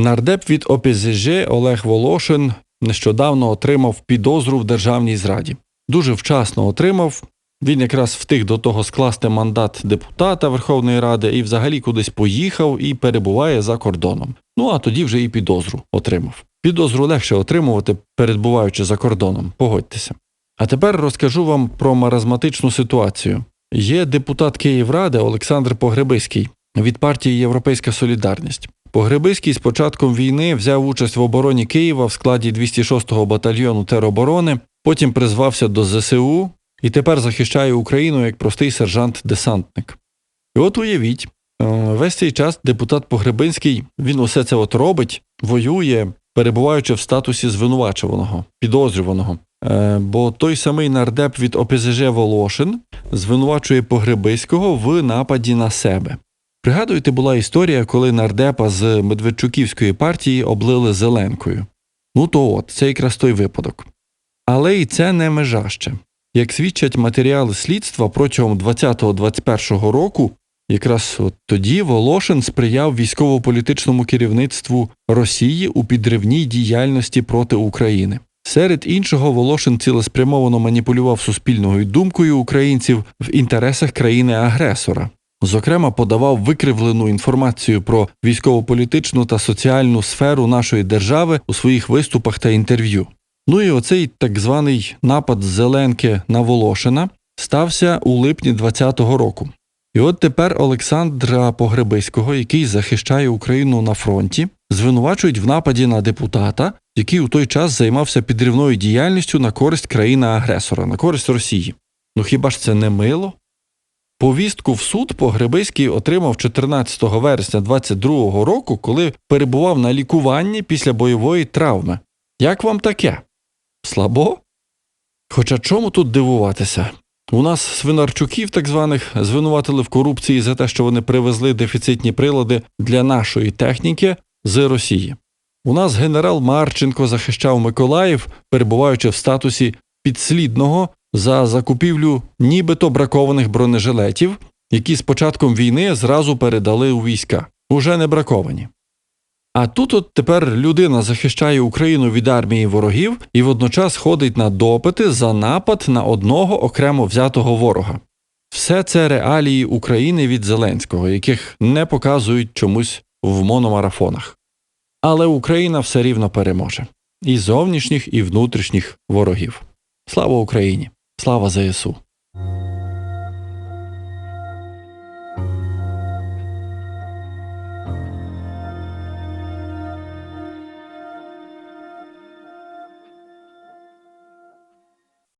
Нардеп від ОПЗЖ Олег Волошин нещодавно отримав підозру в державній зраді. Дуже вчасно отримав. Він якраз встиг до того скласти мандат депутата Верховної Ради і взагалі кудись поїхав і перебуває за кордоном. Ну а тоді вже і підозру отримав. Підозру легше отримувати, перебуваючи за кордоном, погодьтеся. А тепер розкажу вам про маразматичну ситуацію. Є депутат Київради Олександр Погребиський від партії Європейська Солідарність. Погребиський з початком війни взяв участь в обороні Києва в складі 206-го батальйону тероборони, потім призвався до ЗСУ і тепер захищає Україну як простий сержант-десантник. І от уявіть, е, весь цей час депутат Погребинський він усе це от робить, воює, перебуваючи в статусі звинувачуваного, підозрюваного. Е, Бо той самий нардеп від ОПЗЖ Волошин звинувачує Погребиського в нападі на себе. Пригадуєте, була історія, коли нардепа з Медведчуківської партії облили зеленкою. Ну то от, це якраз той випадок. Але і це не межа ще. Як свідчать матеріали слідства протягом 20-21 року, якраз от тоді Волошин сприяв військово-політичному керівництву Росії у підривній діяльності проти України. Серед іншого, Волошин цілеспрямовано маніпулював суспільною думкою українців в інтересах країни-агресора. Зокрема, подавав викривлену інформацію про військово-політичну та соціальну сферу нашої держави у своїх виступах та інтерв'ю. Ну і оцей так званий напад Зеленки на Волошина стався у липні 2020 року. І от тепер Олександра Погребиського, який захищає Україну на фронті, звинувачують в нападі на депутата, який у той час займався підривною діяльністю на користь країни-агресора, на користь Росії. Ну хіба ж це не мило? Повістку в суд Погребиський отримав 14 вересня 2022 року, коли перебував на лікуванні після бойової травми. Як вам таке? Слабо? Хоча чому тут дивуватися? У нас свинарчуків, так званих, звинуватили в корупції за те, що вони привезли дефіцитні прилади для нашої техніки з Росії. У нас генерал Марченко захищав Миколаїв, перебуваючи в статусі підслідного за закупівлю нібито бракованих бронежилетів, які з початком війни зразу передали у війська, уже не браковані. А тут от тепер людина захищає Україну від армії ворогів і водночас ходить на допити за напад на одного окремо взятого ворога. Все це реалії України від Зеленського, яких не показують чомусь в мономарафонах. Але Україна все рівно переможе і зовнішніх, і внутрішніх ворогів. Слава Україні! Слава ЗСУ!